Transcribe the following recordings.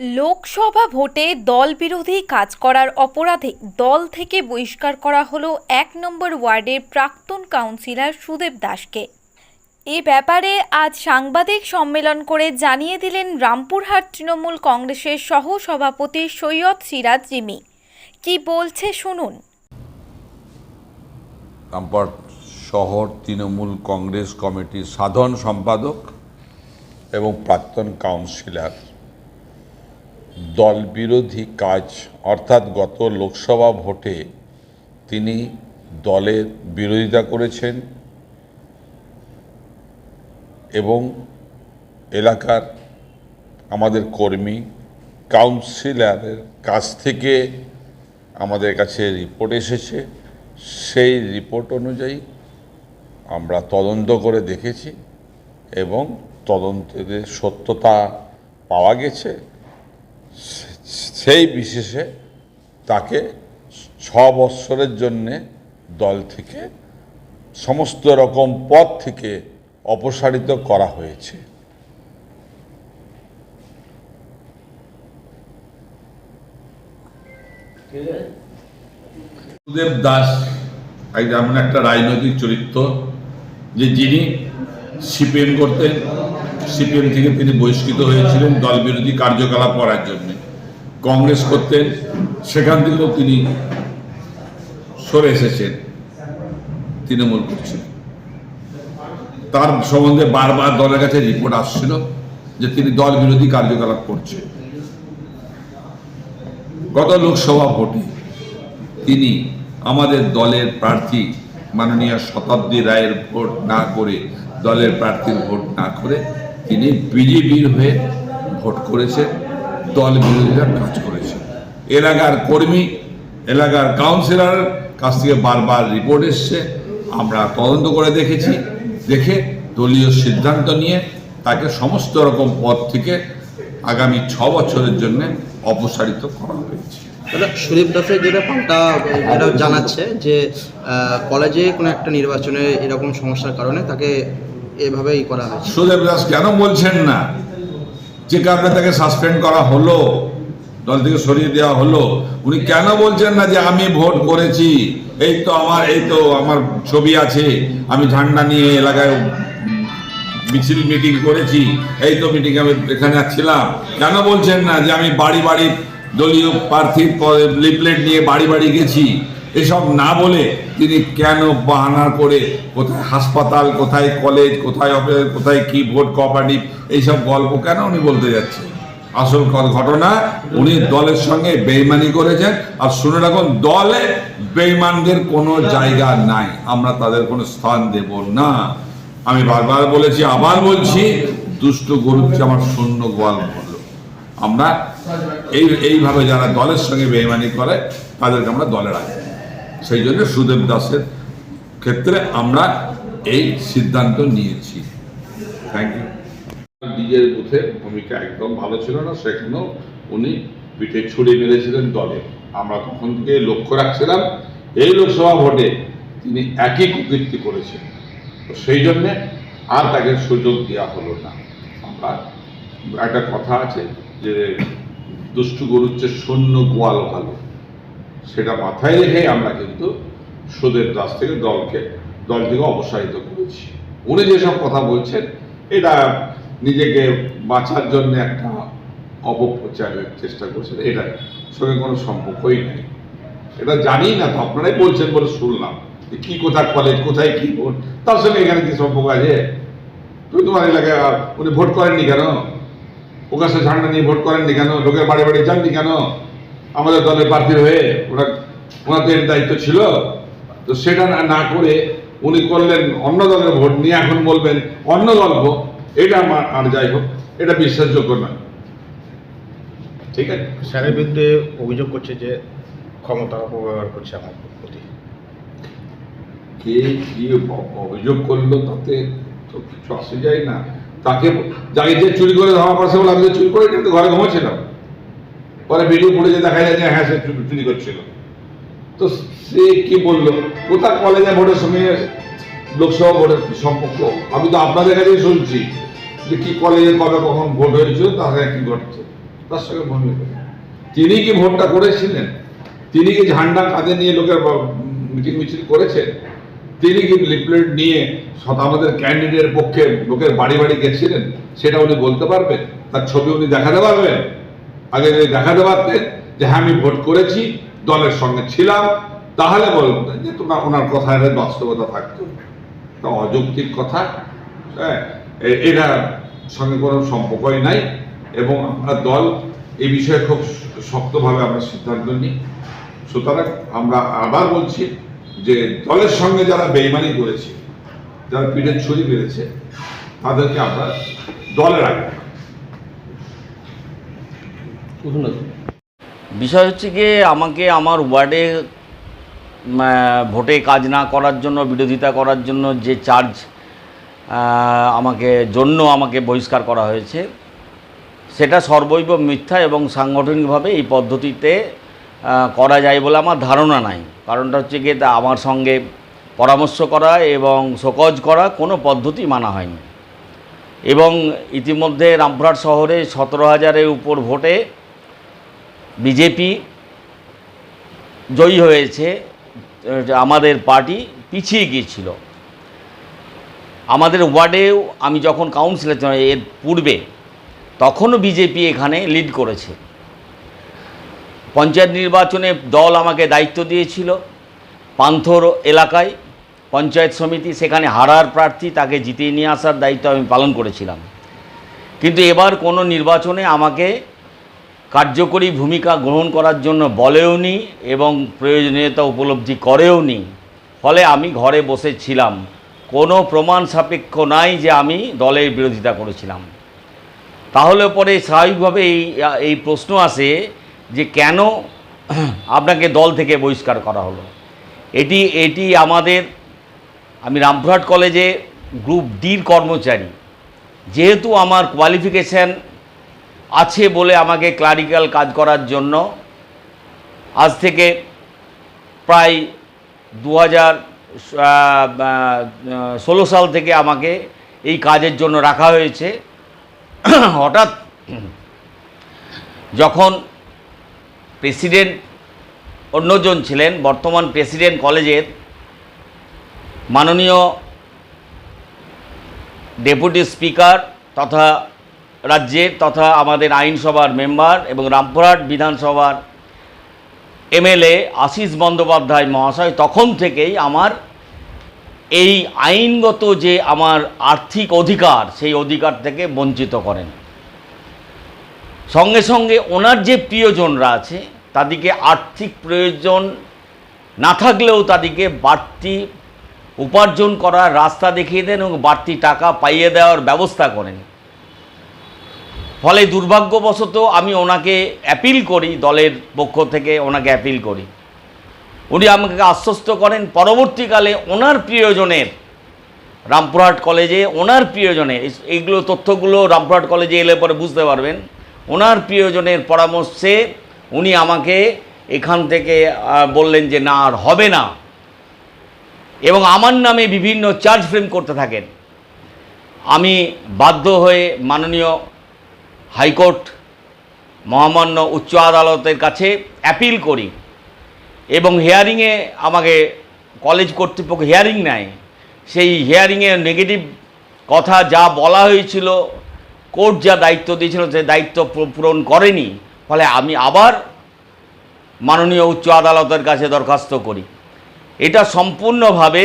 লোকসভা ভোটে দল বিরোধী কাজ করার অপরাধে দল থেকে বহিষ্কার করা হলো এক নম্বর ওয়ার্ডের প্রাক্তন কাউন্সিলর সুদেব দাসকে। এ ব্যাপারে আজ সাংবাদিক সম্মেলন করে জানিয়ে দিলেন রামপুরহাট তৃণমূল কংগ্রেসের সহ সভাপতি সৈয়দ সিরাজ জিমি। কি বলছে শুনুন। রামপুরহাট শহর তৃণমূল কংগ্রেস কমিটির সাধারণ সম্পাদক এবং প্রাক্তন কাউন্সিলর। দল বিরোধী কাজ, অর্থাৎ গত লোকসভা ভোটে তিনি দলের বিরোধিতা করেছেন এবং এলাকার আমাদের কর্মী, কাউন্সিলরের কাছ থেকে আমাদের কাছে রিপোর্ট এসেছে। সেই রিপোর্ট অনুযায়ী আমরা তদন্ত করে দেখেছি এবং তদন্তের সত্যতা পাওয়া গেছে। সেই বিশেষে তাকে ছ বৎসরের জন্যে দল থেকে সমস্ত রকম পদ থেকে অপসারিত করা হয়েছে। সুদেব দাস এমন একটা রাজনৈতিক চরিত্র যে যিনি সিপিএম করতেন। সিপিএম থেকে তিনি বহিষ্কৃত হয়েছিলেন দল বিরোধী কার্যকলাপ করার জন্য। কংগ্রেস করতেন সেখান থেকেও তিনি সরে এসেছেন, তৃণমূল করছেন। তার সম্বন্ধে বারবার দলের কাছে রিপোর্ট আসছিল যে তিনি দল বিরোধী কার্যকলাপ করছেন। গত লোকসভা ভোটে তিনি আমাদের দলের প্রার্থী মাননীয় শতাব্দী রায়ের ভোট না করে দলের প্রার্থীর ভোট না করে তিনি বিজেপির হয়ে ভোট করেছেন দল বিরোধীরা কাজ করেছে। এলাকার কর্মী, এলাকার কাউন্সিলর কাছ থেকে বারবার রিপোর্ট এসছে। আমরা তদন্ত করে দেখেছি, দেখে দলীয় সিদ্ধান্ত নিয়ে তাকে সমস্ত রকম পদ থেকে আগামী ছ বছরের জন্য অপসারিত করা হয়েছে। সুদীপ দাসের যেটা পাল্টা, যেটা জানাচ্ছে যে কলেজে কোনো একটা নির্বাচনে এরকম সমস্যার কারণে তাকে এভাবেই করা হয়েছে। সুদেব দাস কেন বলছেন না? যে কারণে তাকে সাসপেন্ড করা হলো, দল থেকে সরিয়ে দেওয়া হলো। উনি কেন বলছেন না যে আমি ভোট করেছি? এই তো আমার, এই তো আমার ছবি আছে, আমি ঝান্ডা নিয়ে এলাকায় মিছিল মিটিং করেছি, এই তো মিটিং আমি এখানে ছিলাম। কেন বলছেন না যে আমি বাড়ি বাড়ি দলীয় প্রার্থীর লিফলেট নিয়ে বাড়ি বাড়ি গেছি? এসব না বলে তিনি কেন বাহানা করে কোথায় হাসপাতাল, কোথায় কলেজ কোথায় অফিস কোথায় কি ভোট কোঅপারেটিভ এইসব গল্প কেন উনি বলতে যাচ্ছে আসল ঘটনা, উনি দলের সঙ্গে বেইমানি করেছেন। আর শুনে রাখুন, দলে বেইমানদের কোনো জায়গা নাই। আমরা তাদের কোনো স্থান দেব না। আমি বারবার বলেছি, আবার বলছি, দুষ্ট গরুকে আমার শূন্য বলল আমরা এই এইভাবে যারা দলের সঙ্গে বেইমানি করে, তাদেরকে আমরা দলে রাখি সেই জন্য সুদেব দাসের ক্ষেত্রে আমরা এই সিদ্ধান্ত নিয়েছি। থ্যাংক ইউ নিজের বুথে ভূমিকা একদম ভালো ছিল না, সেখানেও উনি পিঠে ছুড়ে মেরেছিলেন দলে। আমরা তখন থেকে লক্ষ্য রাখছিলাম, এই লোকসভা ভোটে তিনি একই কুকীর্তি করেছেন। তো সেই জন্যে আর তাকে সুযোগ দেওয়া হলো না। আমরা, একটা কথা আছে যে দুষ্টু গরুর চেয়ে শূন্য গোয়াল ভালো। সেটা মাথায় রেখে আমরা কিন্তু সুদের দাস থেকে দলকে, দল থেকে অপসারিত করেছি। উনি যেসব কথা বলছেন, এটা নিজেকে বাঁচার জন্য একটা অপপ্রচারের চেষ্টা করছেন, এটা সঙ্গে কোনো সম্পর্কই নেই। এটা জানি না তো, আপনারাই বলছেন বলে শুনলাম যে কী কোথায় কলেজ কোথায় কী ভোট? তার সঙ্গে এখানে কি সম্পর্ক আছে? তুমি তোমার এলাকায় উনি ভোট করেননি কেন? প্রকাশ্যে ঝান্ডা নিয়ে ভোট করেননি কেন? লোকের বাড়ি বাড়ি যাননি কেন? আমাদের দলের প্রার্থীর হয়ে ওরা ওনাদের দায়িত্ব ছিল। তো সেটা না না করে উনি করলেন অন্য দলের ভোট নিয়ে এখন বলবেন অন্য দল ভোট। এটা আমার আর যাই হোক এটা বিশ্বাসযোগ্য নয় ঠিক আছে? স্যারের বিরুদ্ধে অভিযোগ করছে যে ক্ষমতার অপব্যবহার করছে আমার প্রতি। কে কি অভিযোগ করল তাতে তো কিছু আসে যায় না। তাকে যাকে যে চুরি করে ধরা পড়ছে বলে আমি চুরি করে কিন্তু ঘরে ঘুমাচ্ছিলাম। পরে ভিডিও ফুটেজে দেখা যায় যে হ্যাঁ সে চুরি করছিল। তো সে কি বলল? কোথা কলেজে ভোটের সঙ্গে লোকসভা ভোটের সম্পর্ক? আমি তো আপনাদের কাছেই শুনছি যে কি কলেজে কবে কখন ভোট হয়েছিল তাহলে কি ঘটছে? তার সঙ্গে ভূমি তিনি কি ভোটটা করেছিলেন? তিনি কি ঝান্ডা কাঁধে নিয়ে লোকের মিটিং মিছিল করেছেন? তিনি কি লিফলেট নিয়ে আমাদের ক্যান্ডিডেটের পক্ষে লোকের বাড়ি বাড়ি গেছিলেন? সেটা উনি বলতে পারবেন? তার ছবি উনি দেখাতে পারবেন? আগে যদি দেখাতে পারতেন যে হ্যাঁ আমি ভোট করেছি, দলের সঙ্গে ছিলাম, তাহলে বলতেন যে তোমার, ওনার কথায় বাস্তবতা থাকতো। তা অযৌক্তিক কথা। হ্যাঁ এটার সঙ্গে কোনো সম্পর্কই নাই এবং আমরা দল এই বিষয়ে খুব শক্তভাবে আমরা সিদ্ধান্ত নিই। সুতরাং আমরা আবার বলছি যে দলের সঙ্গে যারা বেইমানি করেছে, যারা পিঠের ছুরি বেড়েছে তাদেরকে আমরা দলে রাখব। বিষয় হচ্ছে গিয়ে আমাকে আমার ওয়ার্ডে ভোটে কাজ না করার জন্য, বিরোধিতা করার জন্য যে চার্জ আমাকে, জন্য আমাকে বহিষ্কার করা হয়েছে, সেটা সর্বৈব মিথ্যা এবং সাংগঠনিকভাবে এই পদ্ধতিতে করা যায় বলে আমার ধারণা নাই। কারণটা হচ্ছে গিয়ে তা আমার সঙ্গে পরামর্শ করা এবং শোকজ করা কোনো পদ্ধতি মানা হয়নি। এবং ইতিমধ্যে রামপুরহাট শহরে সতেরো হাজারের উপর ভোটে বিজেপি জয়ী হয়েছে আমাদের পার্টি পিছিয়ে গিয়েছিল। আমাদের ওয়ার্ডেও আমি যখন কাউন্সিলর ছিলাম এর পূর্বে, তখনও বিজেপি এখানে লিড করেছে। পঞ্চায়েত নির্বাচনে দল আমাকে দায়িত্ব দিয়েছিল। পান্থর এলাকায় পঞ্চায়েত সমিতি সেখানে হারার প্রার্থী, তাকে জিতিয়ে নিয়ে আসার দায়িত্ব আমি পালন করেছিলাম। কিন্তু এবার কোনো নির্বাচনে আমাকে কার্যকরী ভূমিকা গ্রহণ করার জন্য বলেওনি এবং প্রয়োজনীয়তা উপলব্ধি করেওনি ফলে আমি ঘরে বসেছিলাম কোনো প্রমাণ সাপেক্ষ নাই যে আমি দলের বিরোধিতা করেছিলাম। তাহলে পরে স্বাভাবিকভাবে এই এই প্রশ্ন আসে যে কেন আপনাকে দল থেকে বহিষ্কার করা হলো? এটি এটি আমাদের, আমি রামপুরহাট কলেজে গ্রুপ ডির কর্মচারী। যেহেতু আমার কোয়ালিফিকেশান আছে বলে আমাকে ক্লারিক্যাল কাজ করার জন্য। আজ থেকে প্রায় দু হাজার ষোলো সাল থেকে আমাকে এই কাজের জন্য রাখা হয়েছে। হঠাৎ যখন প্রেসিডেন্ট অন্যজন ছিলেন, বর্তমান প্রেসিডেন্ট কলেজের মাননীয় ডেপুটি স্পিকার তথা রাজ্যের তথা আমাদের আইনসভার মেম্বার এবং রামপুরহাট বিধানসভার এমএলএ আশিস বন্দ্যোপাধ্যায় মহাশয় তখন থেকেই আমার এই আইনগত যে আমার আর্থিক অধিকার, সেই অধিকার থেকে বঞ্চিত করেন। সঙ্গে সঙ্গে ওনার যে প্রিয়জনরা আছে, তাদেরকে আর্থিক প্রয়োজন না থাকলেও তাদেরকে বাড়তি উপার্জন করার রাস্তা দেখিয়ে দেন এবং বাড়তি টাকা পাইয়ে দেওয়ার ব্যবস্থা করেন। ফলে দুর্ভাগ্যবশত আমি ওনাকে অ্যাপিল করি, দলের পক্ষ থেকে ওনাকে অ্যাপিল করি। উনি আমাকে আশ্বস্ত করেন, পরবর্তীকালে ওনার প্রিয়জনের রামপুরহাট কলেজে, ওনার প্রিয়জনের এইগুলো তথ্যগুলো রামপুরহাট কলেজে এলে পরে বুঝতে পারবেন, ওনার প্রিয়জনের পরামর্শে উনি আমাকে এখান থেকে বললেন যে না, আর হবে না। এবং আমার নামে বিভিন্ন চার্জ ফ্রেম করতে থাকেন। আমি বাধ্য হয়ে মাননীয় হাইকোর্ট মহামান্য উচ্চ আদালতের কাছে অ্যাপিল করি এবং হিয়ারিংয়ে আমাকে কলেজ কর্তৃপক্ষ হিয়ারিং নেয়। সেই হিয়ারিংয়ে নেগেটিভ কথা যা বলা হয়েছিল, কোর্ট যা দায়িত্ব দিয়েছিল সে দায়িত্ব পূরণ করেনি। ফলে আমি আবার মাননীয় উচ্চ আদালতের কাছে দরখাস্ত করি। এটা সম্পূর্ণভাবে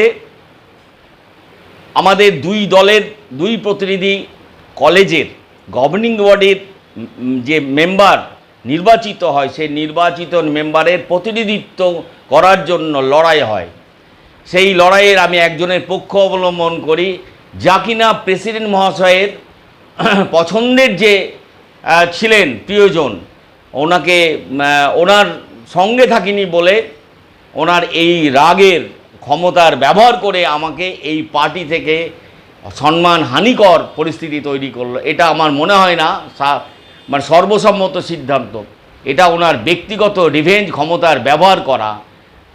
আমাদের দুই দলের, দুই প্রতিনিধি কলেজের গভর্নিং বডির যে মেম্বার নির্বাচিত হয়, সেই নির্বাচিত মেম্বারের প্রতিনিধিত্ব করার জন্য লড়াই হয়। সেই লড়াইয়ের আমি একজনের পক্ষ অবলম্বন করি, যা কিনা প্রেসিডেন্ট মহাশয়ের পছন্দের যে ছিলেন প্রিয়জন, ওনাকে ওনার সঙ্গে থাকিনি বলে ওনার এই রাগের ক্ষমতার ব্যবহার করে আমাকে এই পার্টি থেকে সম্মান হানিকর পরিস্থিতি তৈরি করল। এটা আমার মনে হয় না। মানে সর্বসম্মত সিদ্ধান্ত। এটা ওনার ব্যক্তিগত রিভেঞ্জ ক্ষমতার ব্যবহার করা।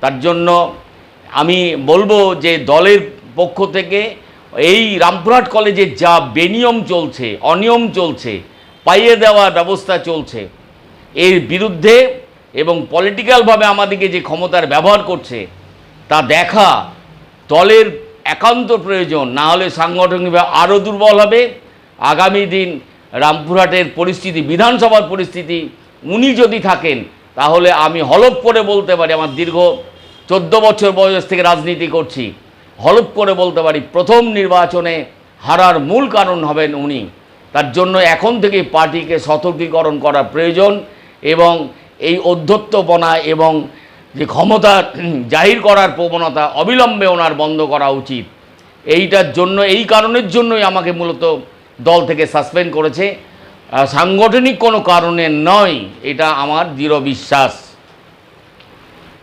তার জন্য আমি বলব যে দলের পক্ষ থেকে এই রামপুরহাট কলেজে যা বেনিয়ম চলছে, অনিয়ম চলছে, পাইয়ে দেওয়ার ব্যবস্থা চলছে, এর বিরুদ্ধে এবং পলিটিক্যালভাবে আমাদেরকে যে ক্ষমতার ব্যবহার করছে, তা দেখা দলের একান্ত প্রয়োজন। না হলে সাংগঠনিকভাবে আরও দুর্বল হবে। আগামী দিন রামপুরহাটের পরিস্থিতি, বিধানসভার পরিস্থিতি, উনি যদি থাকেন, তাহলে আমি হলপ করে বলতে পারি, আমার দীর্ঘ চোদ্দ বছর বয়স থেকে রাজনীতি করছি হলপ করে বলতে পারি, প্রথম নির্বাচনে হারার মূল কারণ হবেন উনি। তার জন্য এখন থেকে পার্টিকে সতর্কীকরণ করা প্রয়োজন এবং এই অধ্যত্বপনা এবং যে ক্ষমতা জাহির করার প্রবণতা অবিলম্বে ওনার বন্ধ করা উচিত। এইটার জন্য, এই কারণের জন্যই আমাকে মূলত দল থেকে সাসপেন্ড করেছে। সাংগঠনিক কোনো কারণে নয়, এটা আমার দৃঢ় বিশ্বাস।